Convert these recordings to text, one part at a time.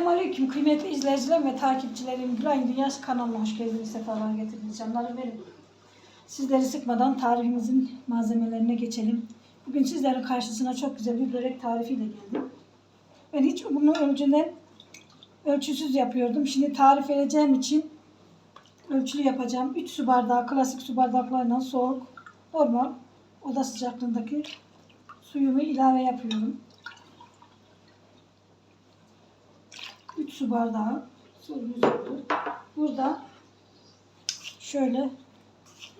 Selamünaleyküm kıymetli izleyiciler ve takipçilerim. Gülay'ın Dünyası kanalına hoş geldiniz. Sefalar getirdiniz canlarım benim. Sizleri sıkmadan tarifimizin malzemelerine geçelim. Bugün sizlerin karşısına çok güzel bir börek tarifiyle geldim. Ben hiç bunu önceden ölçüsüz yapıyordum. Şimdi tarif vereceğim için ölçülü yapacağım. 3 su bardağı klasik su bardaklarından soğuk normal oda sıcaklığındaki suyumu ilave yapıyorum. 3 su bardağı suyumuz oldu. Burada şöyle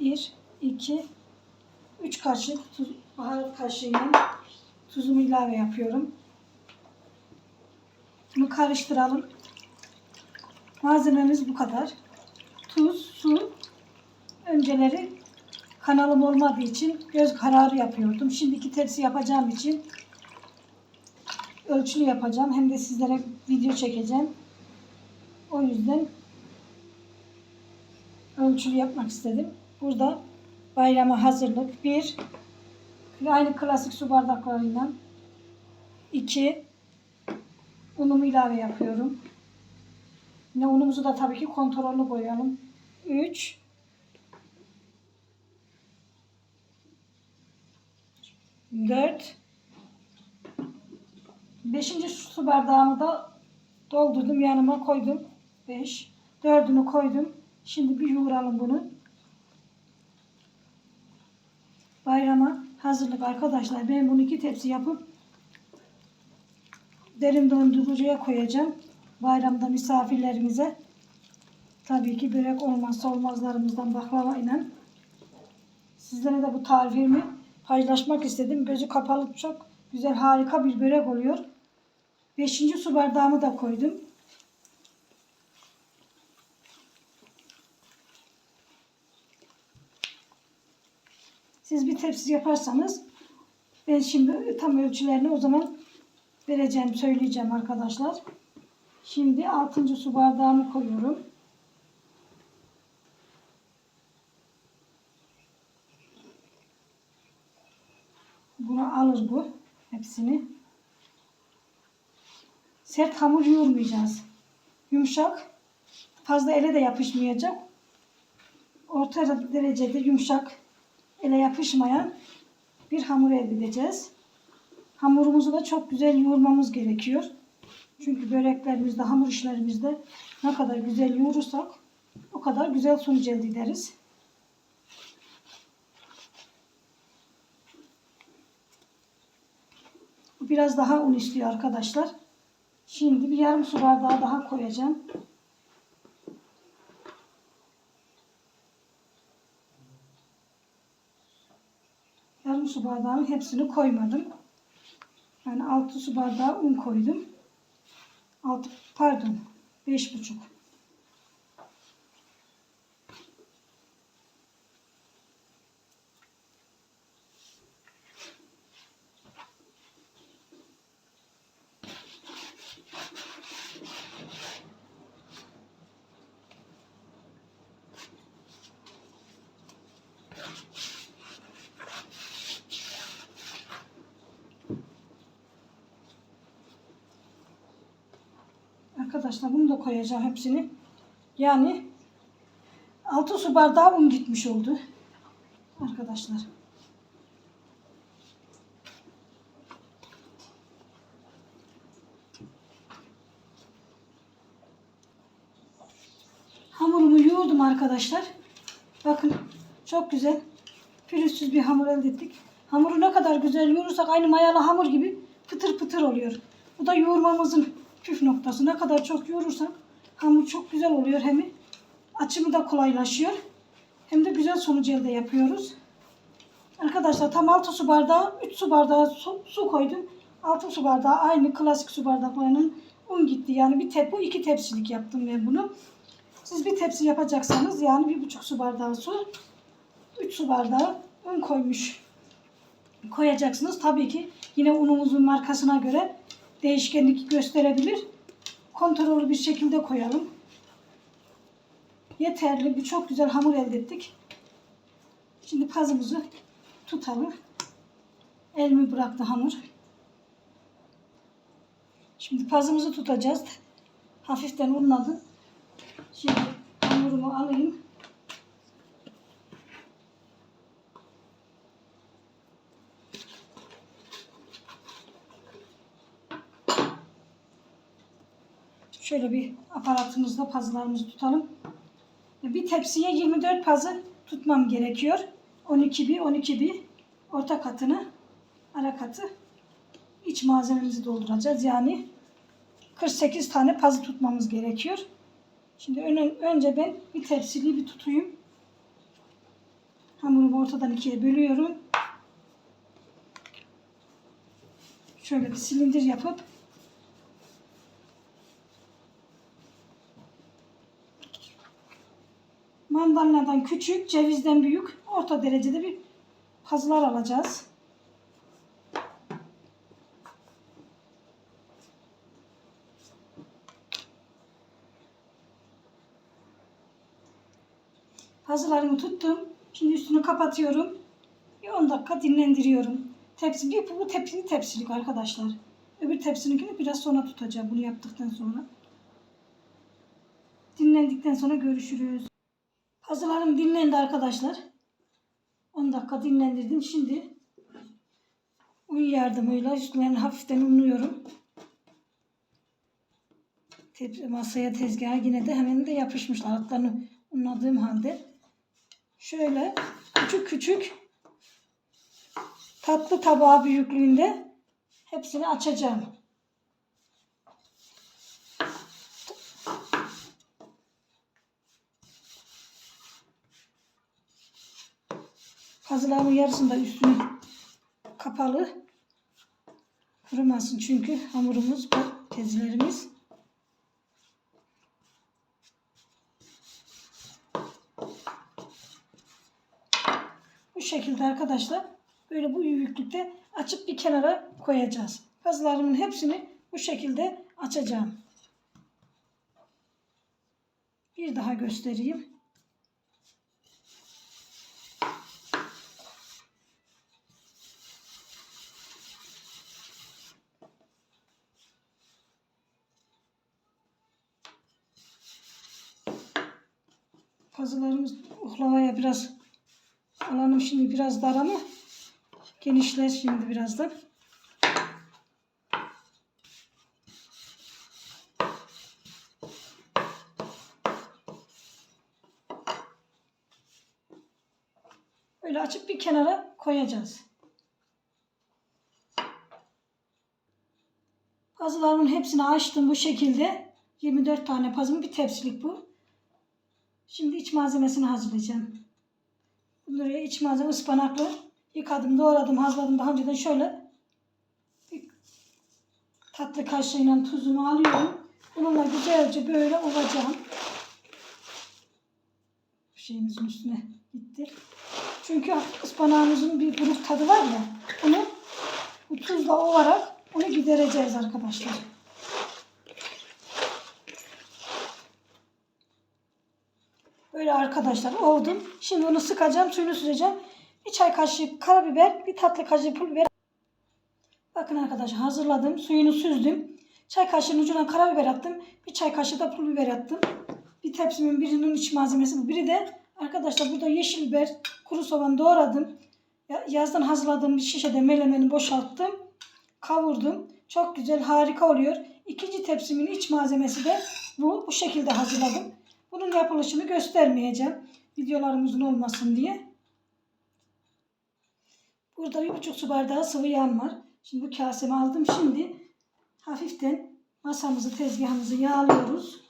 1, 2, 3 kaşık tuz, baharat kaşığıyla tuzumu ilave yapıyorum. Bunu karıştıralım. Malzememiz bu kadar. Tuz, su. Önceleri kanalım olmadığı için göz kararı yapıyordum. Şimdi iki tepsi yapacağım için ölçülü yapacağım. Hem de sizlere video çekeceğim. O yüzden ölçülü yapmak istedim. Burada bayrama hazırlık. Bir, aynı klasik su bardaklarıyla. iki unumu ilave yapıyorum. Yine unumuzu da tabii ki kontrollü koyalım. Üç, dört, Beşinci su bardağımı da doldurdum yanıma koydum. Beş. Dördünü koydum. Şimdi bir yoğuralım bunu. Bayrama hazırlık arkadaşlar. Ben bunu iki tepsi yapıp derin dondurucuya koyacağım. Bayramda misafirlerimize. Tabii ki börek olmazsa olmazlarımızdan baklava ile. Sizlere de bu tarifimi paylaşmak istedim. Gözü kapalı çok güzel harika bir börek oluyor. Beşinci su bardağımı da koydum. Siz bir tepsi yaparsanız ben şimdi tam ölçülerini o zaman vereceğim, söyleyeceğim arkadaşlar. Şimdi altıncı su bardağımı koyuyorum. Bunu alır bu hepsini. Sert hamur yoğurmayacağız. Yumuşak. Fazla ele de yapışmayacak. Orta derecede yumuşak ele yapışmayan bir hamur elde edeceğiz. Hamurumuzu da çok güzel yoğurmamız gerekiyor. Çünkü böreklerimizde, hamur işlerimizde ne kadar güzel yoğurursak o kadar güzel sonuç elde ederiz. Biraz daha un istiyor arkadaşlar. Şimdi bir yarım su bardağı daha koyacağım. Yarım su bardağının hepsini koymadım. Yani 6 su bardağı un koydum. 6 pardon 5,5. Arkadaşlar bunu da koyacağım hepsini. Yani 6 su bardağı un gitmiş oldu. Arkadaşlar. Hamurumu yoğurdum arkadaşlar. Bakın çok güzel pürüzsüz bir hamur elde ettik. Hamuru ne kadar güzel yoğurursak aynı mayalı hamur gibi pıtır pıtır oluyor. Bu da yoğurmamızın püf noktası. Ne kadar çok yoğurursak hamur çok güzel oluyor hem açımı da kolaylaşıyor. Hem de güzel sonuç elde yapıyoruz. Arkadaşlar tam 6 su bardağı 3 su bardağı su, su koydum. 6 su bardağı aynı klasik su bardaklarının un gitti. Yani bir tep bu iki tepsilik yaptım ben bunu. Siz bir tepsi yapacaksanız yani bir buçuk su bardağı su 3 su bardağı un koymuş koyacaksınız. Tabii ki yine unumuzun markasına göre değişkenlik gösterebilir. Kontrollü bir şekilde koyalım. Yeterli bir çok güzel hamur elde ettik. Şimdi pazımızı tutalım. Elimi bıraktı hamur. Şimdi pazımızı tutacağız. hafiften unladı. Şimdi hamurumu alayım. Şöyle bir aparatımızda pazılarımızı tutalım. Bir tepsiye 24 pazı tutmam gerekiyor. 12 bir 12 bir orta katını ara katı iç malzememizi dolduracağız. Yani 48 tane pazı tutmamız gerekiyor. Şimdi ön- önce ben bir tepsiliği bir tutayım. Hamurumu ortadan ikiye bölüyorum. Şöyle bir silindir yapıp mandalinadan küçük, cevizden büyük, orta derecede bir pazılar alacağız. Pazılarımı tuttum. Şimdi üstünü kapatıyorum. Bir 10 dakika dinlendiriyorum. Tepsi, bir bu tepsili tepsilik arkadaşlar. Öbür tepsininkini biraz sonra tutacağım bunu yaptıktan sonra. Dinlendikten sonra görüşürüz. Pazılarım dinlendi arkadaşlar. 10 dakika dinlendirdim. Şimdi un yardımıyla üstlerini hafiften unluyorum. Masaya tezgaha yine de hemen de yapışmışlar. Altlarını unladığım halde. Şöyle küçük küçük tatlı tabağı büyüklüğünde hepsini açacağım. Pazılarımın yarısında üstünü kapalı. Kurumasın çünkü hamurumuz tezlerimiz. Bu şekilde arkadaşlar böyle bu büyüklükte açıp bir kenara koyacağız. Pazılarımın hepsini bu şekilde açacağım. Bir daha göstereyim. Pazılarımız oklavaya biraz alanım şimdi biraz dar ama genişler şimdi birazdan. Böyle açıp bir kenara koyacağız. Pazılarımın hepsini açtım bu şekilde. 24 tane pazım bir tepsilik bu. Şimdi iç malzemesini hazırlayacağım. Bunları iç malzeme ıspanaklı yıkadım, doğradım, hazırladım. Daha önceden şöyle bir tatlı kaşığıyla tuzumu alıyorum. Bununla güzelce böyle ovacağım. Şeyimizin üstüne gitti. Çünkü ıspanağımızın bir buruk tadı var ya. Onu bu tuzla ovarak onu gidereceğiz arkadaşlar. Böyle arkadaşlar ovdum. Şimdi onu sıkacağım, suyunu süreceğim. Bir çay kaşığı karabiber, bir tatlı kaşığı pul biber. Bakın arkadaşlar hazırladım. Suyunu süzdüm. Çay kaşığının ucuna karabiber attım. Bir çay kaşığı da pul biber attım. Bir tepsimin birinin iç malzemesi bu. Biri de arkadaşlar burada yeşil biber, kuru soğan doğradım. Ya- Yazdan hazırladığım bir şişede melemeni boşalttım. Kavurdum. Çok güzel, harika oluyor. İkinci tepsimin iç malzemesi de bu. Bu şekilde hazırladım. Bunun yapılışını göstermeyeceğim. Videolarım uzun olmasın diye. Burada bir buçuk su bardağı sıvı yağım var. Şimdi bu kasemi aldım. Şimdi hafiften masamızı, tezgahımızı yağlıyoruz.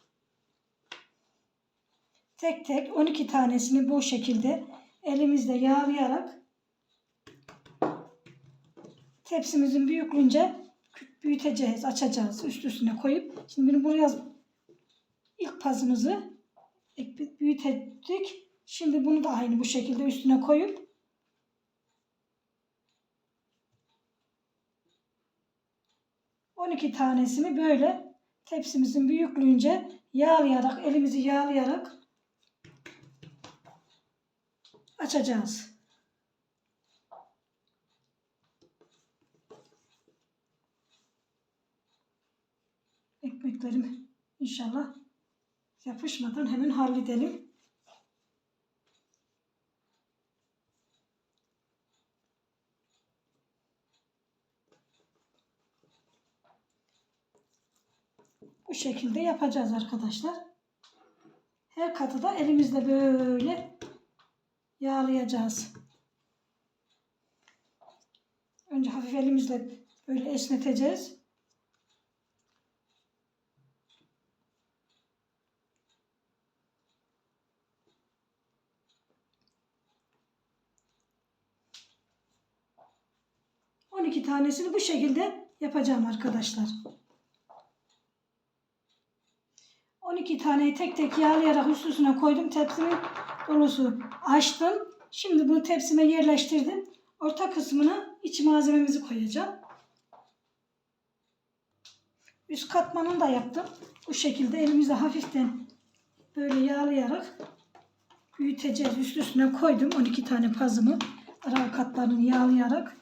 Tek tek 12 tanesini bu şekilde elimizle yağlayarak tepsimizin büyüklüğünce büyüteceğiz, açacağız üst üstüne koyup. Şimdi bunu buraya ilk pazımızı büyütecek. Şimdi bunu da aynı bu şekilde üstüne koyup on iki tanesini böyle tepsimizin büyüklüğünce yağlayarak, elimizi yağlayarak açacağız. Ekmeklerim İnşallah yapışmadan hemen halledelim. Bu şekilde yapacağız arkadaşlar. Her katı da elimizle böyle yağlayacağız. Önce hafif elimizle böyle esneteceğiz. On iki tanesini bu şekilde yapacağım arkadaşlar. 12 taneyi tek tek yağlayarak üst üstüne koydum. Tepsimin dolusu açtım. Şimdi bunu tepsime yerleştirdim. Orta kısmına iç malzememizi koyacağım. Üst katmanını da yaptım. Bu şekilde elimizle hafiften böyle yağlayarak büyüteceğiz. Üst üstüne koydum 12 tane pazımı. Ara katlarını yağlayarak.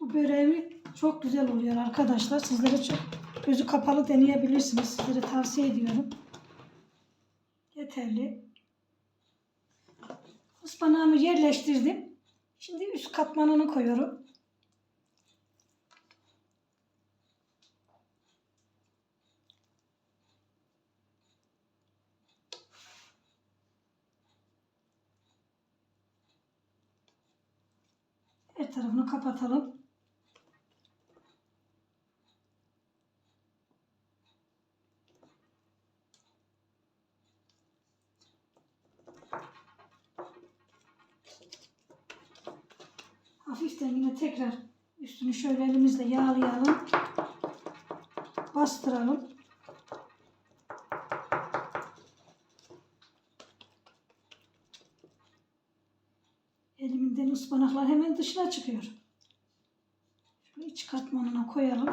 Bu böreğimi çok güzel oluyor arkadaşlar. Sizlere çok gözü kapalı deneyebilirsiniz. Sizlere tavsiye ediyorum. Yeterli. Ispanağımı yerleştirdim. Şimdi üst katmanını koyuyorum. Her tarafını kapatalım. Hafiften yine tekrar üstünü şöyle elimizle yağlayalım. Bastıralım. Elimden ıspanaklar hemen dışına çıkıyor. Şöyle iç katmanına koyalım.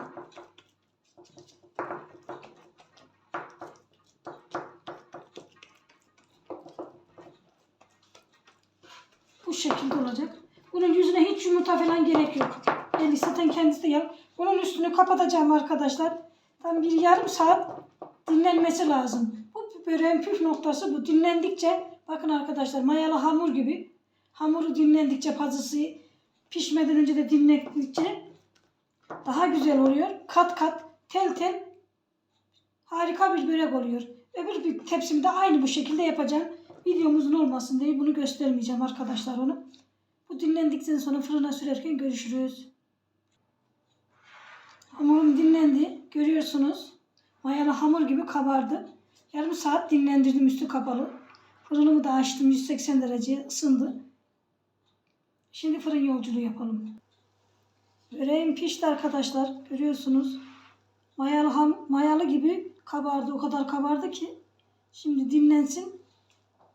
Bu şekilde olacak. Bunun yüzüne hiç yumurta falan gerek yok. Eli zaten kendisi de yap. Bunun üstünü kapatacağım arkadaşlar. Tam bir yarım saat dinlenmesi lazım. Bu böreğin püf noktası bu. Dinlendikçe bakın arkadaşlar mayalı hamur gibi. Hamuru dinlendikçe pazısı pişmeden önce de dinlendikçe daha güzel oluyor. Kat kat tel tel harika bir börek oluyor. Öbür bir tepsimde aynı bu şekilde yapacağım. Videomuzun olmasın diye bunu göstermeyeceğim arkadaşlar onu. Bu dinlendikten sonra fırına sürerken görüşürüz. Hamurum dinlendi. Görüyorsunuz. Mayalı hamur gibi kabardı. Yarım saat dinlendirdim üstü kapalı. Fırınımı da açtım 180 dereceye ısındı. Şimdi fırın yolculuğu yapalım. Böreğim pişti arkadaşlar. Görüyorsunuz. Mayalı, ham, mayalı gibi kabardı. O kadar kabardı ki. Şimdi dinlensin.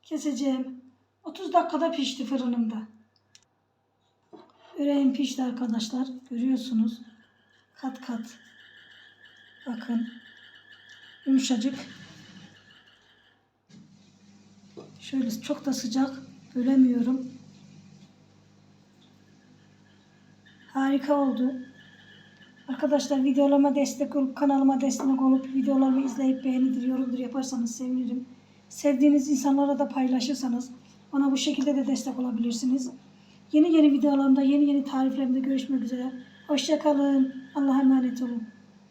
Keseceğim. 30 dakikada pişti fırınımda. Böreğim pişti arkadaşlar. Görüyorsunuz. Kat kat. Bakın. Yumuşacık. Şöyle çok da sıcak. Bölemiyorum. Harika oldu. Arkadaşlar videolarıma destek olup kanalıma destek olup videolarımı izleyip beğenidir, yorumdur yaparsanız sevinirim. Sevdiğiniz insanlara da paylaşırsanız bana bu şekilde de destek olabilirsiniz. Yeni yeni videolarımda, yeni yeni tariflerimde görüşmek üzere. Hoşçakalın. Allah'a emanet